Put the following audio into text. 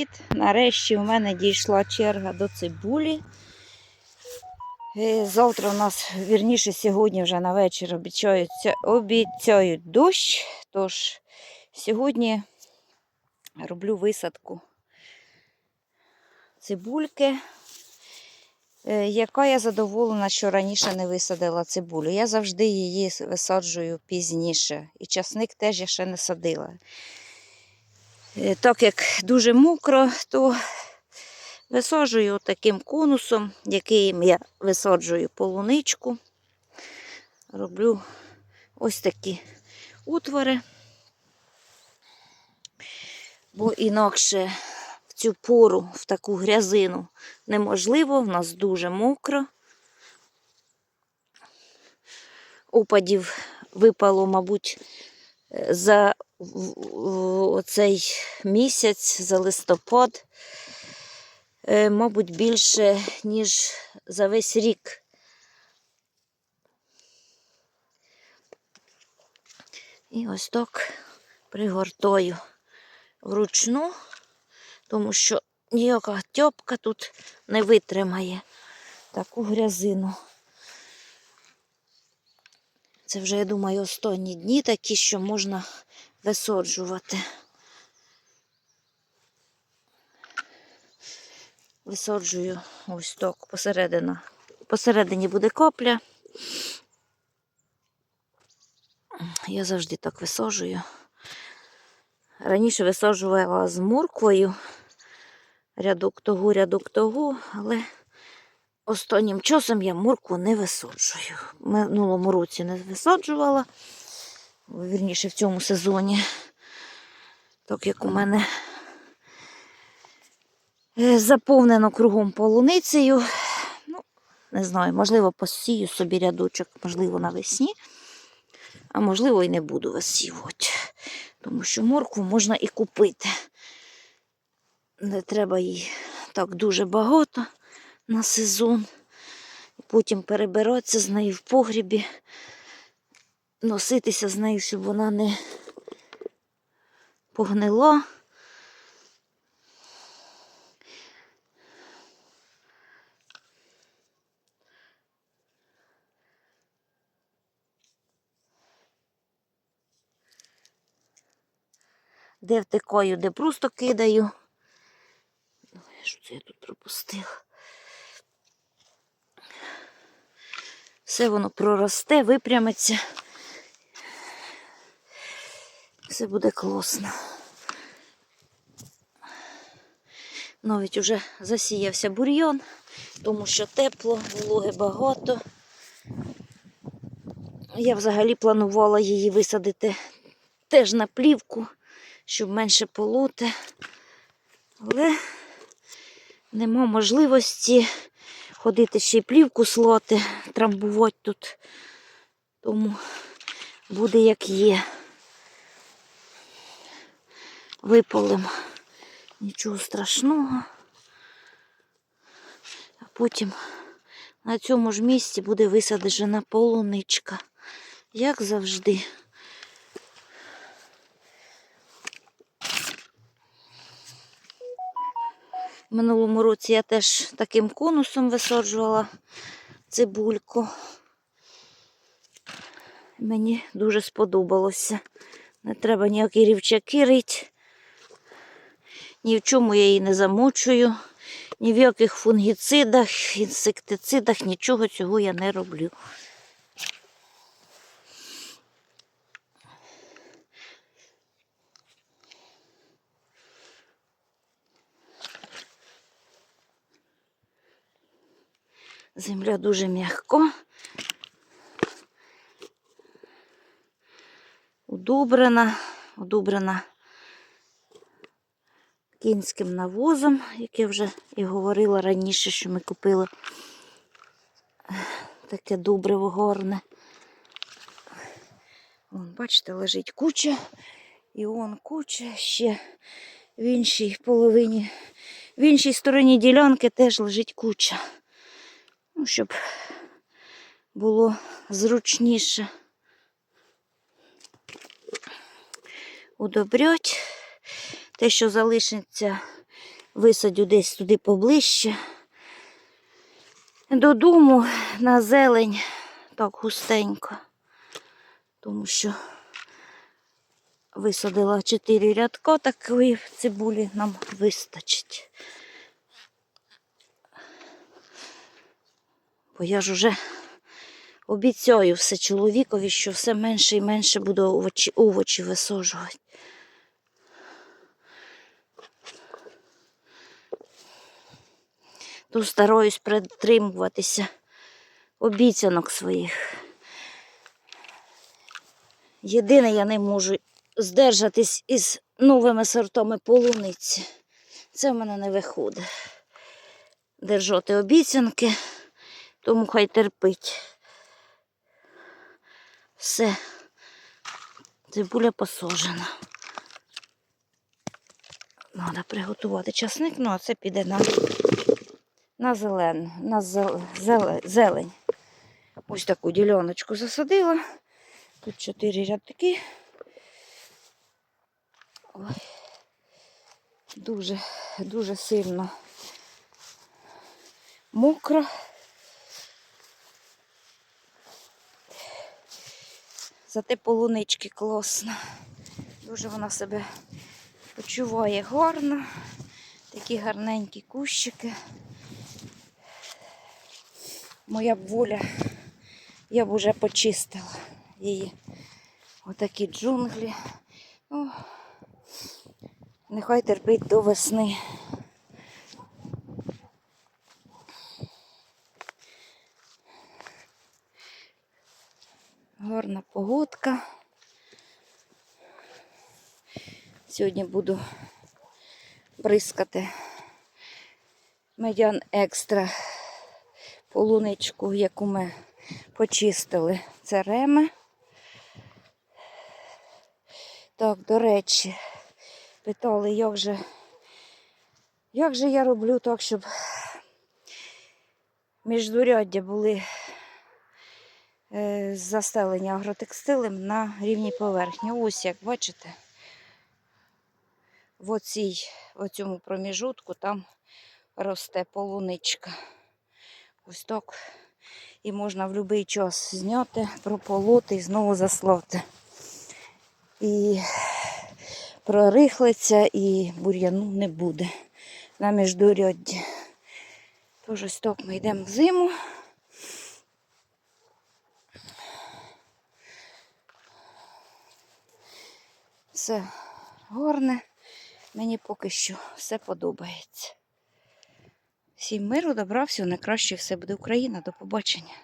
Привіт! Нарешті у мене дійшла черга до цибулі. Завтра у нас, вірніше, сьогодні вже на вечір обіцяються, обіцяють дощ. Тож сьогодні роблю висадку цибульки, е, яка я задоволена, що раніше не висадила цибулю. Я завжди її висаджую пізніше. І часник теж я ще не садила. Е, Так як дуже мокро, то висаджую таким конусом, яким я висаджую полуничку. Роблю ось такі утвори, бо інакше в цю пору, в таку грязину неможливо, в нас дуже мокро. Опадів випало, мабуть, е, за в- в- цей місяць, за листопад, е, мабуть, більше, ніж за весь рік. І ось так пригортаю вручну, тому що ніяка тьопка тут не витримає таку грязину. Це вже, я думаю, останні дні такі, що можна висаджувати. Висаджую ось так посередині. Посередині буде копля. Я завжди так висаджую. Раніше висаджувала з морквою. Рядок того, рядок того, але останнім часом я моркву не висаджую. В минулому році не висаджувала, вірніше в цьому сезоні. Так як у мене е, заповнено кругом полуницею. Ну, не знаю, можливо, посію собі рядочок, можливо, навесні, а можливо, і не буду висівати. Тому що моркву можна і купити. Не треба їй так дуже багато на сезон. Потім перебиратися з нею в погрібі, носитися з нею, щоб вона не погнила. Де втикаю, де просто кидаю. Що це я тут пропустила? Все воно проросте, випрямиться. Все буде класно. Навіть уже засіявся бур'йон, тому що тепло, вологи багато. Я взагалі планувала її висадити теж на плівку, щоб менше полоти. Але нема можливості ходити ще й плівку слоти, трамбувати тут. Тому буде як є. Виполим нічого страшного. А потім на цьому ж місці буде висаджена полуничка, як завжди. В минулому році я теж таким конусом висаджувала цибульку. Мені дуже сподобалося. Не треба ніякі рівчаки рить. Ні в чому я її не замочую, ні в яких фунгіцидах, інсектицидах, нічого цього я не роблю. Земля дуже м'яко. Удобрена, удобрена кінським навозом, як я вже і говорила раніше, що ми купили таке добриво горне. Вон, бачите, лежить куча, і он куча ще в іншій половині, в іншій стороні ділянки теж лежить куча. Ну, щоб було зручніше удобрять. Те, що залишиться висадю десь туди поближче. Додому на зелень так густенько, тому що висадила 4 рядка такої цибулі нам вистачить. Бо я ж уже обіцяю все чоловікові, що все менше і менше буду овочі, овочі висаджувати. То стараюсь притримуватися обіцянок своїх. Єдине, я не можу здержатись із новими сортами полуниці. Це в мене не виходить. Держати обіцянки, тому хай терпить. Все. Цибуля посажена. Треба приготувати часник, ну а це піде на, на зелену, на зел- зеле- зелень. Ось таку діляночку засадила. Тут чотири рядки. Ой. Дуже, дуже сильно мокро. Зате полунички класно. Дуже вона себе почуває гарно. Такі гарненькі кущики. Моя воля, я б уже почистила її. Отакі джунглі. Ну, нехай терпить до весни. Гарна погодка. Сьогодні буду бризкати медян екстра полуничку, яку ми почистили. Це реми. Так, до речі, питали, як же, як же я роблю так, щоб міждуряддя були е, застелені агротекстилем на рівній поверхні. Ось як бачите, в оцій, в цьому проміжутку там росте полуничка. Ось так. І можна в будь-який час зняти, прополоти і знову заслати. І прорихлиться, і бур'яну не буде на міждурядді. Тож ось так ми йдемо в зиму. Все гарне. Мені поки що все подобається. Всім миру, добра, всього найкраще, все буде Україна. До побачення.